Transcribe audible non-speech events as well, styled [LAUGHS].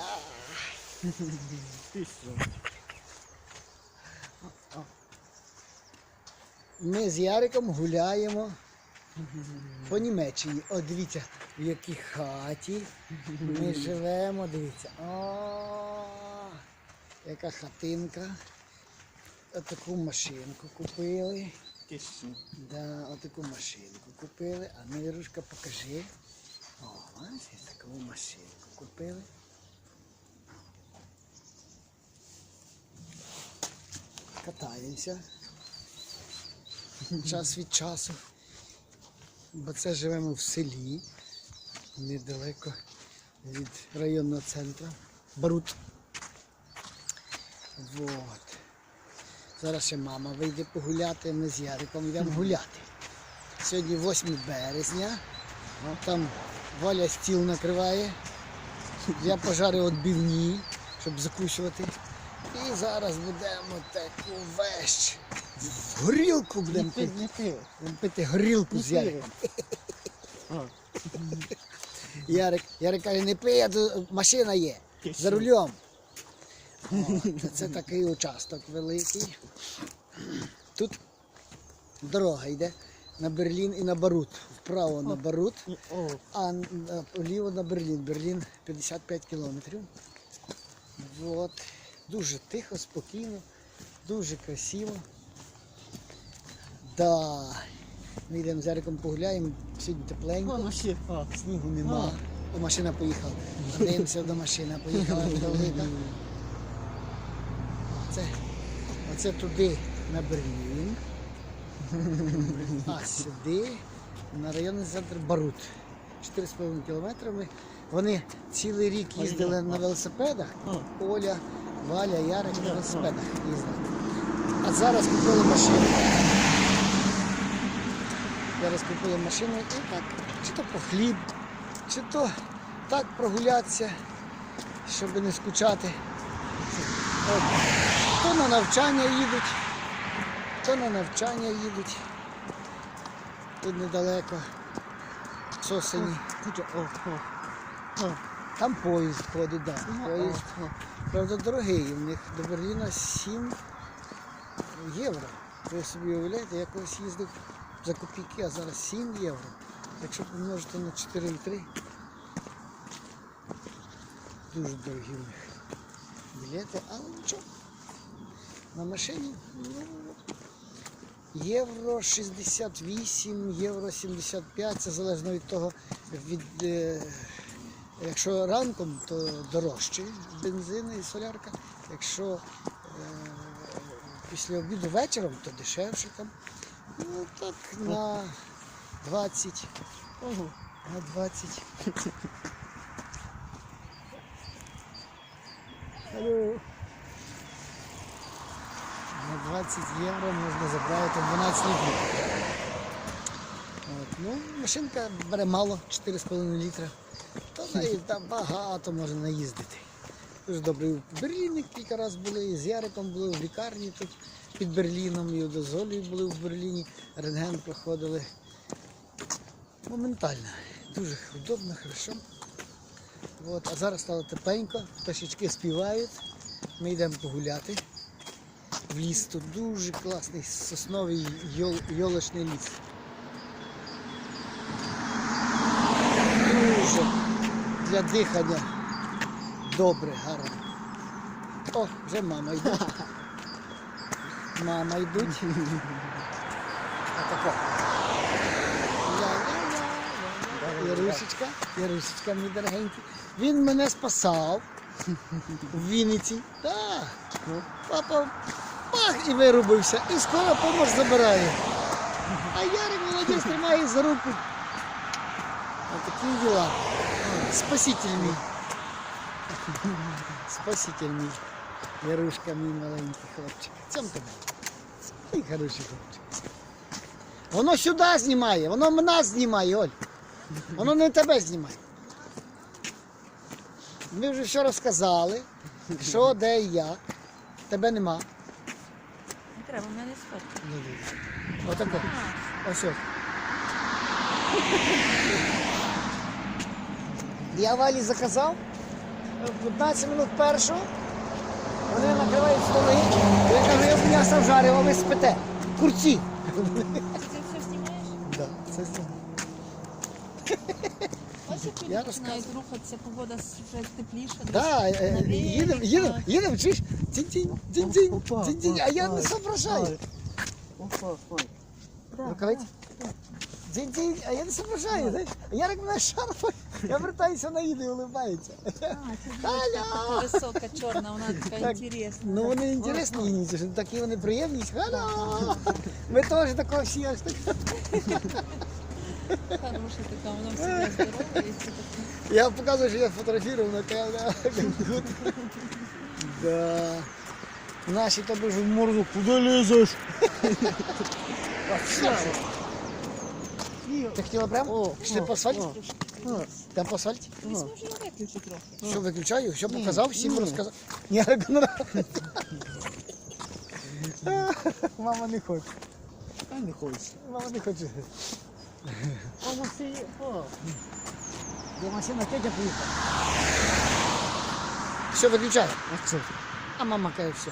Да. Ти? Ми з Яриком гуляємо по Німеччині. О, дивіться, в якій хаті ми живемо. Дивіться. О, яка хатинка. Отаку машинку купили. Да, отаку машинку купили. А Ірушка, покажи. О, бачиш, таку машинку купили. Катаємося. Час від часу. Бо це живемо в селі, недалеко від районного центру. Барут. Вот. Зараз ще мама вийде погуляти, ми з Яриком йдемо гуляти. Сьогодні 8 березня, там Валя стіл накриває. Я пожарив відбивні, щоб закусувати. І зараз будемо таку вещь. Горілку будемо пити. не пиво. Будемо пити горілку з Яриком. [LAUGHS] Ярик, Ярик каже, не пий, а то машина є. За рулем. От, це такий участок великий. Тут дорога йде на Берлін і на Барут. Вправо на Барут, а вліво на Берлін. Берлін 55 кілометрів. От. Дуже тихо, спокійно, дуже красиво. Да. Ми йдемо з Яриком погуляємо, сьогодні тепленько. воно ще. А, Снігу нема. О, машина поїхала. Дивимося до машини, поїхала велика. Це, оце туди на Берлін. А сюди на районний центр Барут. 4,5 кілометрами. Вони цілий рік їздили на велосипедах. Оля, Валя, Ярик на велосипедах їздили. А зараз купили машину. Зараз купили машину і так, чи то по хліб, чи то так прогулятися, щоб не скучати. От. То на навчання їдуть, то на навчання їдуть. Тут недалеко. Сосені. О, о. О, Там поїзд ходить, да. Ну, Поїзд. Правда, дорогий. У них до Берліна 7 євро. Ви собі уявляєте, я колись їздив за копійки, а зараз 7 євро. Якщо помножити на 4,3, дуже дорогі у них білети, але нічого. На машині ну, євро 68, євро 75, це залежно від того, від, е, якщо ранком, то дорожче бензин і солярка. Якщо е, після обіду вечором, то дешевше там. Ну так на 20, Ого. на 20. Алло. На 20 євро можна забрати 12 літрів. От. Ну, машинка бере мало, 4,5 літра. Неї там багато можна наїздити. Дуже добре. В Берліні кілька разів були, з Яриком були в лікарні тут під Берліном, і до Золі були в Берліні, рентген проходили. Моментально. Дуже удобно, хорошо. От, а зараз стало тепленько, пташечки співають. Ми йдемо погуляти. В ліс тут дуже класний сосновий йолочний ліс. Дуже для дихання добре, гарно. О, вже мама йде. [LAUGHS] Мама йдуть. Отако. Ярусечка, Ярусечка, мій дорогенький. Він мене спасав в Вінниці. Так. Папа пах і вирубився. І скоро допомога забирає. А Ярик молодець тримає за руку. Отакі діла. Спаситель мій. Спаситель мій. Ярушка мій маленький хлопчик. Цьом тебе. Ой, хороший хлопчик. Воно сюди знімає, воно нас знімає, Оль. Воно не тебе знімає. Ми вже все розказали, що, де і як. Тебе нема. Не треба, в мене спати. Отако. Ось ось. Я Валі заказав, 15 минут першу. Вони накривають столи. Я кажу, я б м'ясо вжарив, а ви спите. Курці. Ти це все знімаєш? Да, це люди Я починають рухатися, погода вже тепліше. Да, е, е, Навіть їдемо, їдемо, їдемо, чуєш? Тінь-тінь, тінь-тінь, Опа, тінь-тінь, а я не ой, соображаю. Опа, ой. Рукавиці? Тінь-тінь, а я не соображаю, знаєш? Ярик мене шарпає, я вертаюся на їду і улибається. Така висока, чорна, вона така Так. інтересна. Ну вони інтересні, ініці, що такі вони приємні. Алло! Ми теж такого всі аж так. Хороша така, вона всегда здорова і все таке. Я показую, що я фотографував на камеру. Да. Наші тобі ж в морду, куди лізеш? Ти хотіла прямо? О, Пішли о, по асфальті? о. Там по асфальті? Візьми вже його виключи трохи. Все виключаю, все показав, всім ні. розказав. Ні, нравиться. [LAUGHS] Мама не хоче. А не хочеш. Мама не хоче. А всі, о. Де машина тетя поїхала. Все, виключаю. А що? А мама каже, все.